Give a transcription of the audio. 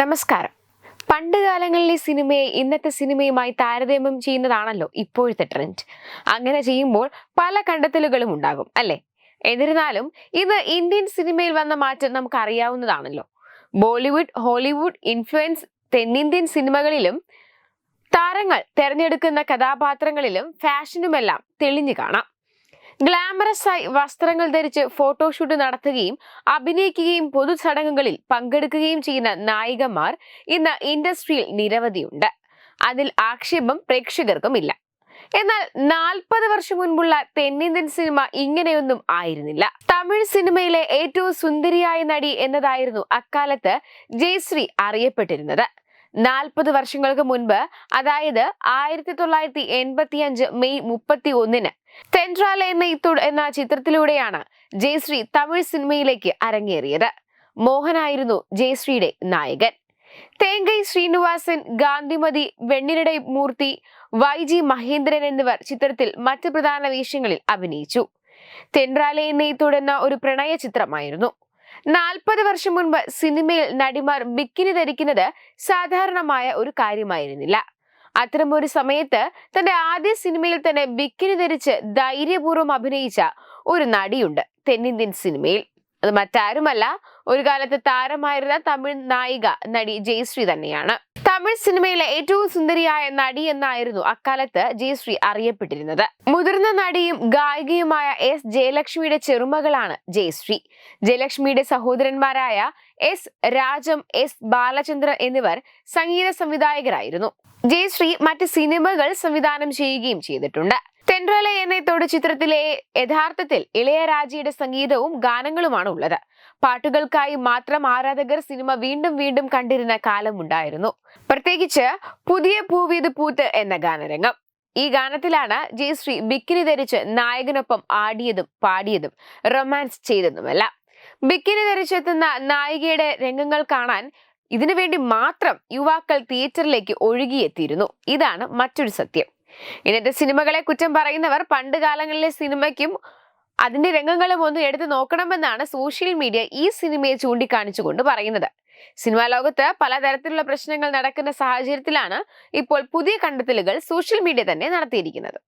നമസ്കാരം. പണ്ട് കാലങ്ങളിലെ സിനിമയെ ഇന്നത്തെ സിനിമയുമായി താരതമ്യം ചെയ്യുന്നതാണല്ലോ ഇപ്പോഴത്തെ ട്രെൻഡ്. അങ്ങനെ ചെയ്യുമ്പോൾ പല കണ്ടെത്തലുകളും ഉണ്ടാകും അല്ലേ? എന്നിരുന്നാലും ഇന്ന് ഇന്ത്യൻ സിനിമയിൽ വന്ന മാറ്റം നമുക്ക് അറിയാവുന്നതാണല്ലോ ബോളിവുഡ് ഹോളിവുഡ് ഇൻഫ്ലുവൻസ് തെന്നിന്ത്യൻ സിനിമകളിലും താരങ്ങൾ തിരഞ്ഞെടുക്കുന്ന കഥാപാത്രങ്ങളിലും ഫാഷനുമെല്ലാം തെളിഞ്ഞു കാണാം. ഗ്ലാമറസ് ആയി വസ്ത്രങ്ങൾ ധരിച്ച് ഫോട്ടോഷൂട്ട് നടത്തുകയും അഭിനയിക്കുകയും പൊതുചടങ്ങുകളിൽ പങ്കെടുക്കുകയും ചെയ്യുന്ന നായികമാർ ഇന്ന് ഇൻഡസ്ട്രിയിൽ നിരവധിയുണ്ട്. അതിൽ ആക്ഷേപം പ്രേക്ഷകർക്കും ഇല്ല. എന്നാൽ നാൽപ്പത് വർഷം മുൻപുള്ള തെന്നിന്ത്യൻ സിനിമ ഇങ്ങനെയൊന്നും ആയിരുന്നില്ല. തമിഴ് സിനിമയിലെ ഏറ്റവും സുന്ദരിയായ നടി എന്നതായിരുന്നു അക്കാലത്ത് ജയശ്രീ അറിയപ്പെട്ടിരുന്നത്. നാൽപ്പത് വർഷങ്ങൾക്ക് മുൻപ് അതായത് ആയിരത്തി തൊള്ളായിരത്തി എൺപത്തി അഞ്ച് മെയ് മുപ്പത്തി ഒന്നിന് തെൻട്രാല എന്ന എന്ന ചിത്രത്തിലൂടെയാണ് ജയശ്രീ തമിഴ് സിനിമയിലേക്ക് അരങ്ങേറിയത്. മോഹനായിരുന്നു ജയശ്രീയുടെ നായകൻ. തേങ്കൈ ശ്രീനിവാസൻ ഗാന്ധിമതി വെണ്ണിരുടെ മൂർത്തി വൈ ജി മഹേന്ദ്രൻ എന്നിവർ ചിത്രത്തിൽ മറ്റ് പ്രധാന വേഷങ്ങളിൽ അഭിനയിച്ചു. തെൻട്രാല എന്ന ഇത്തുട് ഒരു പ്രണയ ചിത്രമായിരുന്നു. നാൽപ്പത് വർഷം മുൻപ് സിനിമയിൽ നടിമാർ ബിക്കിനി ധരിക്കുന്നത് സാധാരണമായ ഒരു കാര്യമായിരുന്നില്ല. അത്തരമൊരു സമയത്ത് തന്റെ ആദ്യ സിനിമയിൽ തന്നെ ബിക്കിനി ധരിച്ച് ധൈര്യപൂർവം അഭിനയിച്ച ഒരു നടിയുണ്ട് തെന്നിന്ത്യൻ സിനിമയിൽ. അത് മറ്റാരുമല്ല ഒരു കാലത്ത് താരമായിരുന്ന തമിഴ് നായിക നടി ജയശ്രീ തന്നെയാണ്. തമിഴ് സിനിമയിലെ ഏറ്റവും സുന്ദരിയായ നടി എന്നായിരുന്നു അക്കാലത്ത് ജയശ്രീ അറിയപ്പെട്ടിരുന്നത്. മുതിർന്ന നടിയും ഗായികയുമായ എസ് ജയലക്ഷ്മിയുടെ ചെറുമകളാണ് ജയശ്രീ. ജയലക്ഷ്മിയുടെ സഹോദരന്മാരായ എസ് രാജം എസ് ബാലചന്ദ്ര എന്നിവർ സംഗീത സംവിധായകരായിരുന്നു. ജയശ്രീ മറ്റ് സിനിമകൾ സംവിധാനം ചെയ്യുകയും ചെയ്തിട്ടുണ്ട്. തെൻട്രല എന്നത്തോട് ചിത്രത്തിലെ യഥാർത്ഥത്തിൽ ഇളയരാജയുടെ സംഗീതവും ഗാനങ്ങളുമാണ് ഉള്ളത്. പാട്ടുകൾക്കായി മാത്രം ആരാധകർ സിനിമ വീണ്ടും വീണ്ടും കണ്ടിരുന്ന കാലമുണ്ടായിരുന്നു. പ്രത്യേകിച്ച് പുതിയ പൂവീത് പൂത്ത് എന്ന ഗാനരംഗം. ഈ ഗാനത്തിലാണ് ജയശ്രീ ബിക്കിനി ധരിച്ച് നായകനൊപ്പം ആടിയതും പാടിയതും റൊമാൻസ് ചെയ്തതുമല്ല. ബിക്കിനി ധരിച്ചെത്തുന്ന നായികയുടെ രംഗങ്ങൾ കാണാൻ ഇതിനുവേണ്ടി മാത്രം യുവാക്കൾ തിയേറ്ററിലേക്ക് ഒഴുകിയെത്തിയിരുന്നു. ഇതാണ് മറ്റൊരു സത്യം. ഇന്നത്തെ സിനിമകളെ കുറ്റം പറയുന്നവർ പണ്ട് കാലങ്ങളിലെ സിനിമയ്ക്കും അതിന്റെ രംഗങ്ങളും ഒന്ന് എടുത്തു നോക്കണമെന്നാണ് സോഷ്യൽ മീഡിയ ഈ സിനിമയെ ചൂണ്ടിക്കാണിച്ചുകൊണ്ട് പറയുന്നത്. സിനിമാ ലോകത്ത് പലതരത്തിലുള്ള പ്രശ്നങ്ങൾ നടക്കുന്ന സാഹചര്യത്തിലാണ് ഇപ്പോൾ പുതിയ കണ്ടെത്തലുകൾ സോഷ്യൽ മീഡിയ തന്നെ നടത്തിയിരിക്കുന്നത്.